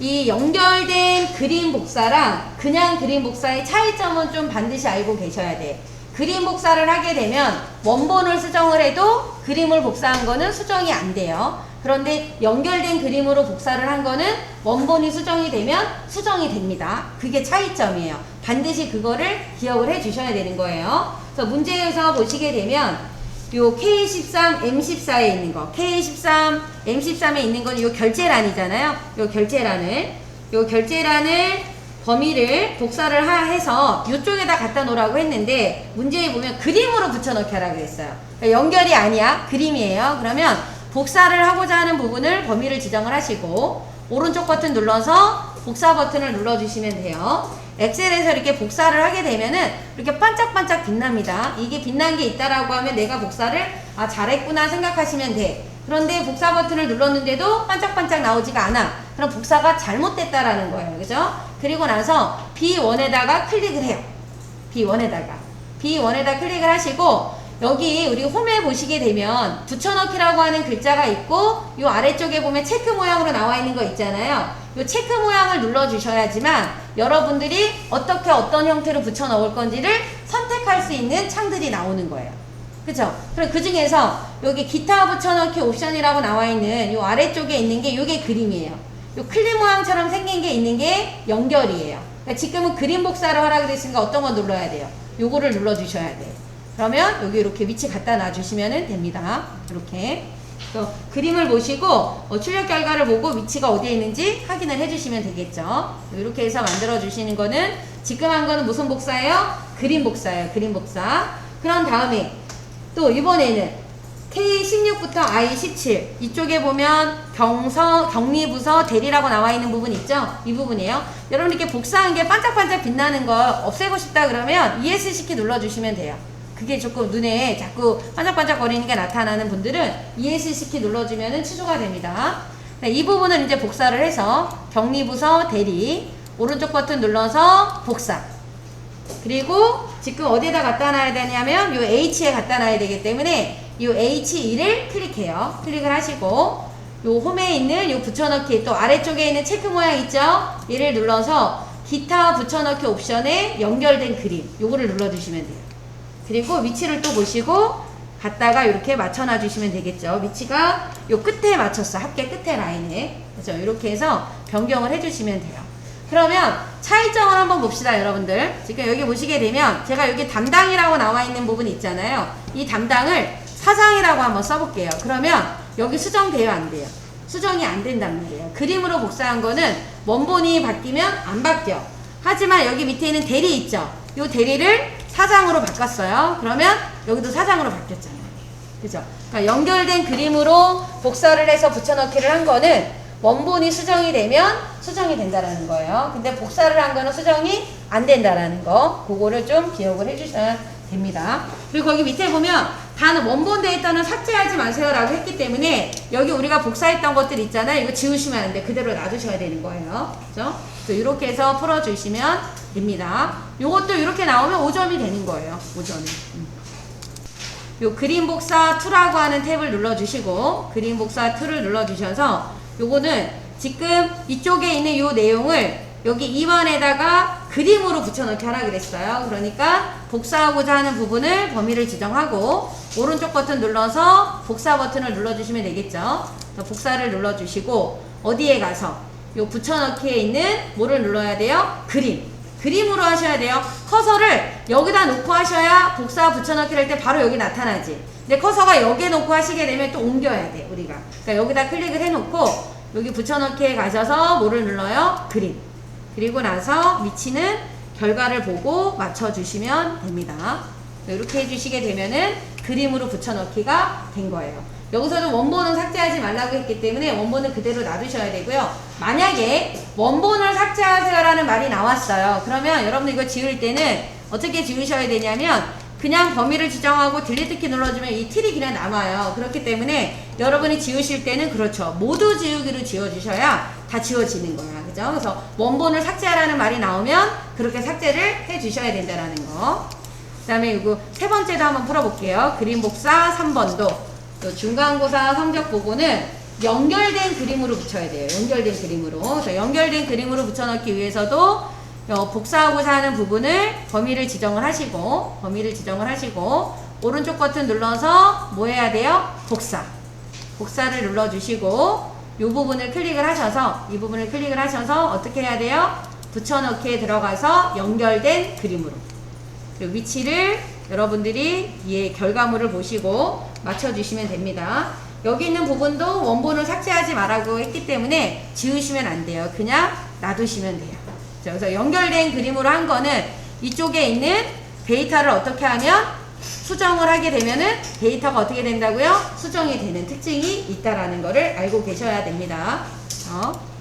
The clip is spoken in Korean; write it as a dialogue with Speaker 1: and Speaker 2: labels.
Speaker 1: 이 연결된 그림 복사랑 그냥 그림 복사의 차이점은 좀 반드시 알고 계셔야 돼. 그림 복사를 하게 되면 원본을 수정을 해도 그림을 복사한 거는 수정이 안 돼요. 그런데 연결된 그림으로 복사를 한 거는 원본이 수정이 되면 수정이 됩니다. 그게 차이점이에요. 반드시 그거를 기억을 해 주셔야 되는 거예요. 그래서 문제에서 보시게 되면 요 K13, M14에 있는 거, K13, M13에 있는 건 요 결제란이잖아요. 요 결제란을, 요 결제란을 범위를 복사를 하, 해서 이쪽에다 갖다 놓으라고 했는데 문제에 보면 그림으로 붙여넣기 하라 그랬어요. 그러니까 연결이 아니야. 그림이에요. 그러면 복사를 하고자 하는 부분을 범위를 지정을 하시고 오른쪽 버튼 눌러서 복사 버튼을 눌러주시면 돼요. 엑셀에서 이렇게 복사를 하게 되면은 이렇게 반짝반짝 빛납니다. 이게 빛난 게 있다라고 하면 내가 복사를 아 잘했구나 생각하시면 돼. 그런데 복사 버튼을 눌렀는데도 반짝반짝 나오지가 않아. 그럼 복사가 잘못됐다라는 거예요. 그죠? 그리고 나서 B1에다가 클릭을 해요. B1에다가. B1에다 클릭을 하시고 여기 우리 홈에 보시게 되면 붙여넣기라고 하는 글자가 있고 요 아래쪽에 보면 체크 모양으로 나와 있는 거 있잖아요. 요 체크 모양을 눌러 주셔야지만 여러분들이 어떻게 어떤 형태로 붙여 넣을 건지를 선택할 수 있는 창들이 나오는 거예요. 그죠? 그럼 그 중에서 여기 기타 붙여넣기 옵션이라고 나와 있는 요 아래쪽에 있는 게 요게 그림이에요. 요 클립 모양처럼 생긴 게 있는 게 연결이에요. 그러니까 지금은 그림 복사를 하라 그랬으니까 어떤 거 눌러야 돼요? 요거를 눌러 주셔야 돼요. 그러면 여기 이렇게 위치 갖다 놔주시면 됩니다. 이렇게. 또 그림을 보시고 어, 출력 결과를 보고 위치가 어디에 있는지 확인을 해주시면 되겠죠. 이렇게 해서 만들어 주시는 거는 지금 한 거는 무슨 복사예요? 그림 복사예요. 그림 복사. 그런 다음에 또 이번에는 K16부터 I17 이쪽에 보면 경서 격리부서 대리라고 나와 있는 부분 있죠? 이 부분이에요. 여러분 이렇게 복사한 게 반짝반짝 빛나는 거 없애고 싶다 그러면 ESC 키 눌러주시면 돼요. 그게 조금 눈에 자꾸 반짝반짝 거리는 게 나타나는 분들은 ESC 키 눌러주면 취소가 됩니다. 네, 이 부분은 이제 복사를 해서 격리부서 대리 오른쪽 버튼 눌러서 복사 그리고 지금 어디에다 갖다 놔야 되냐면 요 H에 갖다 놔야 되기 때문에 요 H2를 클릭해요. 클릭을 하시고 요 홈에 있는 요 붙여넣기 또 아래쪽에 있는 체크 모양 있죠? 얘를 눌러서 기타 붙여넣기 옵션에 연결된 그림 요거를 눌러주시면 돼요. 그리고 위치를 또 보시고 갖다가 이렇게 맞춰놔 주시면 되겠죠. 위치가 요 끝에 맞췄어. 합계 끝에 라인에. 그죠? 이렇게 해서 변경을 해주시면 돼요. 그러면 차이점을 한번 봅시다, 여러분들. 지금 여기 보시게 되면 제가 여기 담당이라고 나와 있는 부분 있잖아요. 이 담당을 사장이라고 한번 써볼게요. 그러면 여기 수정돼요, 안 돼요? 수정이 안 된단 말이에요. 그림으로 복사한 거는 원본이 바뀌면 안 바뀌어. 하지만 여기 밑에 있는 대리 있죠? 요 대리를 사장으로 바꿨어요. 그러면 여기도 사장으로 바뀌었잖아요. 그죠? 그러니까 연결된 그림으로 복사를 해서 붙여넣기를 한 거는 원본이 수정이 되면 수정이 된다라는 거예요. 근데 복사를 한 거는 수정이 안 된다라는 거. 그거를 좀 기억을 해주셔야 됩니다. 그리고 거기 밑에 보면 단 원본 데이터는 삭제하지 마세요라고 했기 때문에 여기 우리가 복사했던 것들 있잖아요. 이거 지우시면 안 돼. 그대로 놔두셔야 되는 거예요. 그죠? 그래서 이렇게 해서 풀어주시면 됩니다. 요것도 이렇게 나오면 5점이 되는 거예요. 5점이. 음. 요 그림 복사 2라고 하는 탭을 눌러주시고 그림 복사 2를 눌러주셔서 요거는 지금 이쪽에 있는 요 내용을 여기 2번에다가 그림으로 붙여넣기 하라 그랬어요. 그러니까 복사하고자 하는 부분을 범위를 지정하고 오른쪽 버튼 눌러서 복사 버튼을 눌러주시면 되겠죠. 복사를 눌러주시고 어디에 가서 요 붙여넣기에 있는 뭐를 눌러야 돼요? 그림. 그림으로 하셔야 돼요. 커서를 여기다 놓고 하셔야 복사 붙여넣기를 할 때 바로 여기 나타나지. 근데 커서가 여기에 놓고 하시게 되면 또 옮겨야 돼, 우리가. 그러니까 여기다 클릭을 해놓고 여기 붙여넣기에 가셔서 뭐를 눌러요? 그림. 그리고 나서 위치는 결과를 보고 맞춰주시면 됩니다. 이렇게 해주시게 되면은 그림으로 붙여넣기가 된 거예요. 여기서도 원본은 삭제하지 말라고 했기 때문에 원본은 그대로 놔두셔야 되고요. 만약에 원본을 삭제하세요라는 말이 나왔어요. 그러면 여러분들 이거 지울 때는 어떻게 지우셔야 되냐면 그냥 범위를 지정하고 딜리트 키 눌러주면 이 틀이 그냥 남아요. 그렇기 때문에 여러분이 지우실 때는 그렇죠. 모두 지우기로 지워주셔야 다 지워지는 거야. 그죠? 그래서 원본을 삭제하라는 말이 나오면 그렇게 삭제를 해 주셔야 된다는 거. 그 다음에 이거 세 번째도 한번 풀어볼게요. 그림 복사 3번도 또 중간고사 성적 보고는 연결된 그림으로 붙여야 돼요. 연결된 그림으로. 그래서 연결된 그림으로 붙여넣기 위해서도 어, 복사하고자 하는 부분을 범위를 지정을 하시고 범위를 지정을 하시고 오른쪽 버튼 눌러서 뭐 해야 돼요? 복사. 복사를 눌러주시고 이 부분을 클릭을 하셔서 이 부분을 클릭을 하셔서 어떻게 해야 돼요? 붙여넣기에 들어가서 연결된 그림으로 그리고 위치를 여러분들이 이 결과물을 보시고 맞춰주시면 됩니다. 여기 있는 부분도 원본을 삭제하지 말라고 했기 때문에 지우시면 안 돼요. 그냥 놔두시면 돼요. 자, 그래서 연결된 그림으로 한 거는 이쪽에 있는 데이터를 어떻게 하면 수정을 하게 되면은 데이터가 어떻게 된다고요? 수정이 되는 특징이 있다라는 거를 알고 계셔야 됩니다. 어?